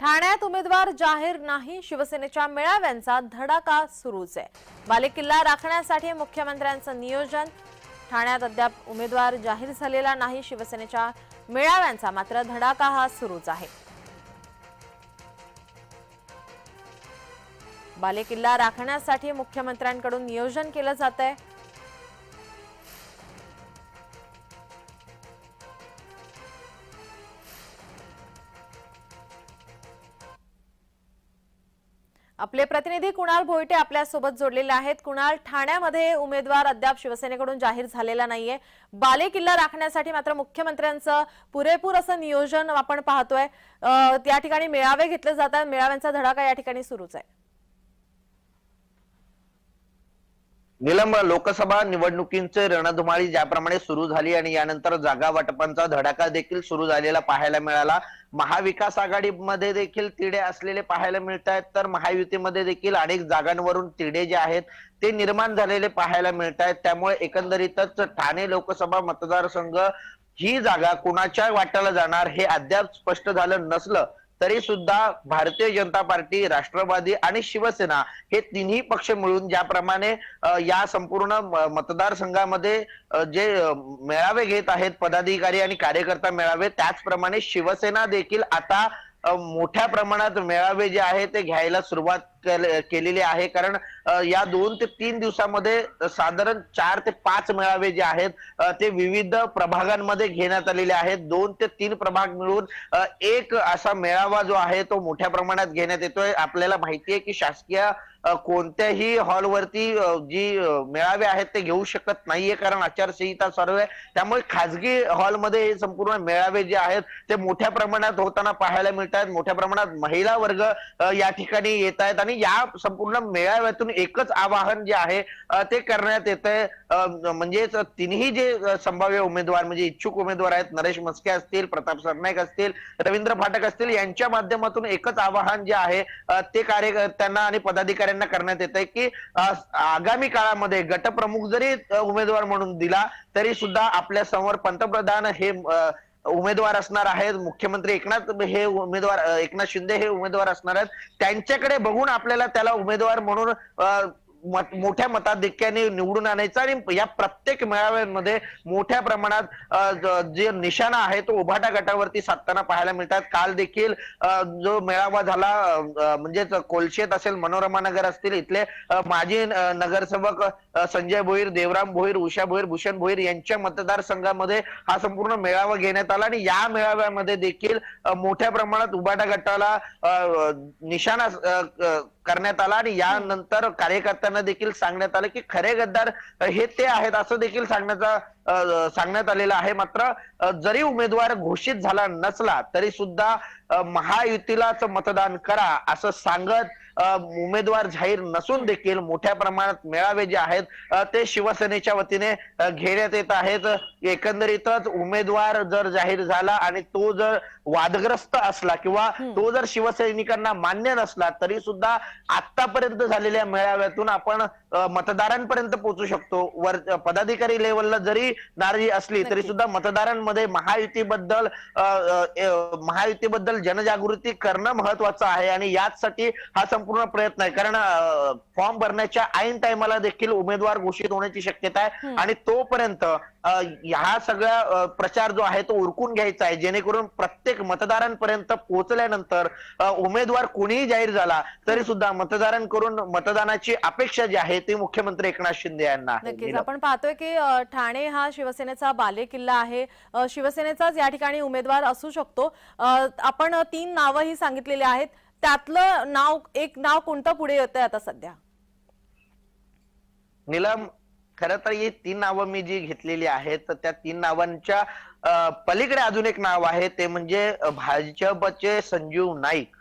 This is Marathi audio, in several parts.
ठाण्यात उमेदवार जाहीर नाही शिवसेनेच्या मेळाव्यांचा धडाका सुरूच आहे. बालेकिल्ला राखण्यासाठी मुख्यमंत्र्यांचं नियोजन. ठाण्यात अद्याप उमेदवार जाहीर झालेला नाही शिवसेनेच्या मेळाव्यांचा मात्र धडाका हा सुरूच आहे. बालेकिल्ला राखण्यासाठी मुख्यमंत्र्यांकडून नियोजन केलं जात आहे आपले प्रतिनिधी कुणाल भोईटे आपल्यासोबत जोडलेले आहेत. कुणाल ठाण्यामध्ये उमेदवार अद्याप शिवसेनेकडून जाहीर झालेला नाहीये. बालेकिल्ला राखण्यासाठी मात्र मुख्यमंत्र्यांचं पुरेपूर असं नियोजन आपण पाहतोय. त्या ठिकाणी मेळावे घेतले जातात. मेळाव्यांचा धडाका या ठिकाणी सुरूच आहे. निलंब लोकसभा निवडणुकींचे रणधुमाळी ज्याप्रमाणे सुरू झाली आणि यानंतर जागा वाटपांचा धडाका देखील सुरू झालेला पाहायला मिळाला. महाविकास आघाडीमध्ये देखील तिढे असलेले पाहायला मिळत आहेत. तर महायुतीमध्ये देखील अनेक जागांवरून तिढे जे आहेत ते निर्माण झालेले पाहायला मिळत आहेत. त्यामुळे एकंदरीतच ठाणे लोकसभा मतदारसंघ ही जागा कुणाच्या वाट्याला जाणार हे अद्याप स्पष्ट झालं नसलं तरी सुद्धा भारतीय जनता पार्टी राष्ट्रवादी आणि शिवसेना हे तिन्ही पक्ष मिळून ज्याप्रमाणे या संपूर्ण म- मतदारसंघामध्ये जे मेळावे घेत आहेत पदाधिकारी आणि कार्यकर्ता मेळावे त्याचप्रमाणे शिवसेना देखील आता मोठ्या प्रमाणात मेळावे जे आहे ते घ्यायला सुरुवात केलेली आहे. कारण या दोन ते तीन दिवसामध्ये साधारण चार ते पाच मेळावे जे आहेत ते विविध प्रभागांमध्ये घेण्यात आलेले आहेत. दोन ते तीन प्रभाग मिळून एक असा मेळावा जो आहे तो मोठ्या प्रमाणात घेण्यात येतोय. आपल्याला माहिती आहे की शासकीय कोणत्याही हॉलवरती जी मेळावे आहेत ते घेऊ शकत नाहीये कारण आचारसंहिता सर्व आहे. त्यामुळे खाजगी हॉलमध्ये हे संपूर्ण मेळावे जे आहेत ते मोठ्या प्रमाणात होताना पाहायला मिळत आहेत मोठ्या प्रमाणात महिला वर्ग या ठिकाणी येत आहेत आणि या संपूर्ण मेळाव्यातून एकच आवाहन जे आहे ते करण्यात येत आहे म्हणजेच तिन्ही जे संभाव्य उमेदवार म्हणजे इच्छुक उमेदवार आहेत नरेश मस्के असतील प्रताप सरनाईक असतील रवींद्र फाटक असतील यांच्या माध्यमातून एकच आवाहन जे आहे ते कार्यकर्त्यांना आणि पदाधिकाऱ्यांना करण्यात येत आहे की आगामी काळामध्ये गटप्रमुख जरी उमेदवार म्हणून दिला तरी सुद्धा आपल्यासमोर पंतप्रधान हे उमेदवार असणार आहेत. मुख्यमंत्री एकनाथ हे उमेदवार एकनाथ शिंदे हे उमेदवार असणार आहेत. त्यांच्याकडे बघून आपल्याला त्याला उमेदवार म्हणून मोठ्या मताधिक्याने निवडून आणायचा आणि या प्रत्येक मेळाव्यांमध्ये मोठ्या प्रमाणात जे निशाणा आहे तो उभाटा गटावरती साधताना पाहायला मिळतात. काल देखील जो मेळावा झाला म्हणजेच कोलशेत असेल मनोरमा नगर असतील इथले माजी नगरसेवक संजय भोईर देवराम भोईर उषा भोईर भूषण भोईर यांच्या मतदारसंघामध्ये हा संपूर्ण मेळावा घेण्यात आला आणि या मेळाव्यामध्ये देखील मोठ्या प्रमाणात उभाटा गटाला निशाणा करण्यात आला आणि यानंतर कार्यकर्त्यांना देखील सांगण्यात आलं की खरे गद्दार हे ते आहेत असं देखील सांगण्याचा सांगण्यात आलेलं आहे. मात्र जरी उमेदवार घोषित झाला नसला तरी सुद्धा महायुतीलाच मतदान करा असं सांगत उमेदवार जाहीर नसून देखील मोठ्या प्रमाणात मेळावे जे आहेत ते शिवसेनेच्या वतीने घेण्यात येत आहेत. एकंदरीतच उमेदवार जर जाहीर झाला आणि तो जर वादग्रस्त असला किंवा तो जर शिवसैनिकांना मान्य नसला तरी सुद्धा आतापर्यंत झालेल्या मेळाव्यातून आपण मतदारांपर्यंत पोहोचू शकतो. वर पदाधिकारी लेवलला जरी नाराजी असली तरी. सुद्धा मतदारांमध्ये महायुतीबद्दल महायुतीबद्दल जनजागृती करणं महत्वाचं आहे. आणि याचसाठी हा संपूर्ण प्रयत्न आहे. कारण फॉर्म भरण्याच्या ऐन टायमाला देखील उमेदवार घोषित होण्याची शक्यता आहे. आणि तोपर्यंत ह्या सगळ्या अ, प्रचार जो आहे तो उरकून घ्यायचा आहे. जेणेकरून प्रत्येक मतदारांपर्यंत पोहोचल्यानंतर उमेदवार कोणीही जाहीर झाला तरी सुद्धा मतदारांकडून मतदानाची अपेक्षा जी आहे ती मुख्यमंत्री एकनाथ शिंदे यांना आहे. नक्कीच. आपण पाहतोय की ठाणे हा शिवसेनेचा बालेकिल्ला आहे. अ, शिवसेनेचाच या ठिकाणी उमेदवार असू शकतो. आपण तीन नावं ही सांगितलेली आहेत. त्यातलं नाव एक नाव कोणतं पुढे येतंय आता सध्या? नीलम खर तर ही तीन नावं मी जी घेतलेली आहेत तर त्या तीन नावांच्या पलीकडे अजून एक नाव आहे ते म्हणजे भाजपचे संजीव नाईक.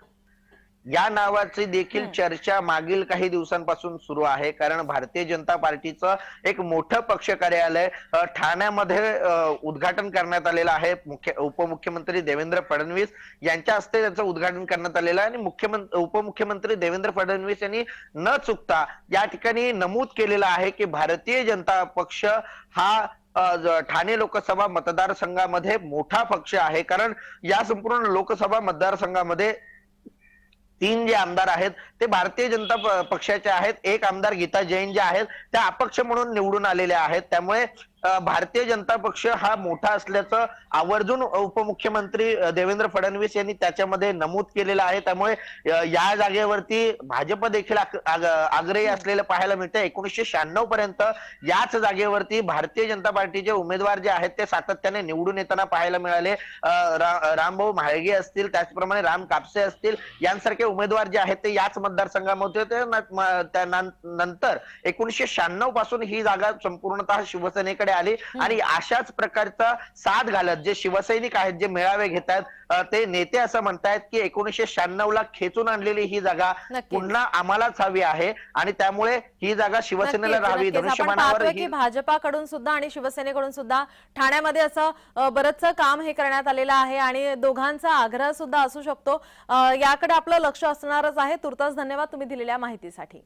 या नावाची देखील. चर्चा मागील काही दिवसांपासून सुरू आहे. कारण भारतीय जनता पार्टीचं एक मोठं पक्ष कार्यालय ठाण्यामध्ये उद्घाटन करण्यात आलेलं आहे. मुख्य उपमुख्यमंत्री देवेंद्र फडणवीस यांच्या हस्ते त्याचं उद्घाटन करण्यात आलेलं आहे. आणि मुख्यमंत्री उपमुख्यमंत्री देवेंद्र फडणवीस यांनी न चुकता या ठिकाणी नमूद केलेलं आहे की भारतीय जनता पक्ष हा ठाणे लोकसभा मतदारसंघामध्ये मोठा पक्ष आहे. कारण या संपूर्ण लोकसभा मतदारसंघामध्ये तीन जे आमदार आहेत ते भारतीय जनता प- पक्षाचे आहेत एक आमदार गीता जैन जे आहेत त्या अपक्ष म्हणून निवडून आलेल्या आहेत. त्यामुळे भारतीय जनता पक्ष हा मोठा असल्याचं आवर्जून उपमुख्यमंत्री देवेंद्र फडणवीस यांनी त्याच्यामध्ये नमूद केलेलं आहे. त्यामुळे या जागेवरती भाजप देखील आग्रही असलेलं पाहायला मिळतं एकोणीसशे शहाण्णव पर्यंत याच जागेवरती भारतीय जनता पार्टीचे उमेदवार जे आहेत ते सातत्याने निवडून येताना पाहायला मिळाले. रामभाऊ म्हाळगे असतील त्याचप्रमाणे राम कापसे असतील यांसारखे उमेदवार जे आहेत ते याच मतदारसंघामध्ये होते. त्या नंतर एकोणीसशे शहाण्णवपासून ही जागा संपूर्णतः शिवसेनेकडे आली. आणि अशाच प्रकारचा साथ घालत जे शिवसैनिक आहेत जे मेळावे घेत आहेत अ, ते नेते असं म्हणतायत की एकोणीसशे शहाण्णव ला खेचून आणलेली ही जागा. पुन्हा आम्हालाच हवी आहे. आणि त्यामुळे ही जागा शिवसेनेला राहावी. पाहतोय की भाजपाकडून सुद्धा आणि शिवसेनेकडून सुद्धा ठाण्यामध्ये असं अ, बरंचसं काम हे करण्यात आलेलं आहे आणि दोघांचा आग्रह सुद्धा असू शकतो. याकडे आपलं लक्ष असणारच आहे. तुर्तास धन्यवाद तुम्ही दिलेल्या माहितीसाठी.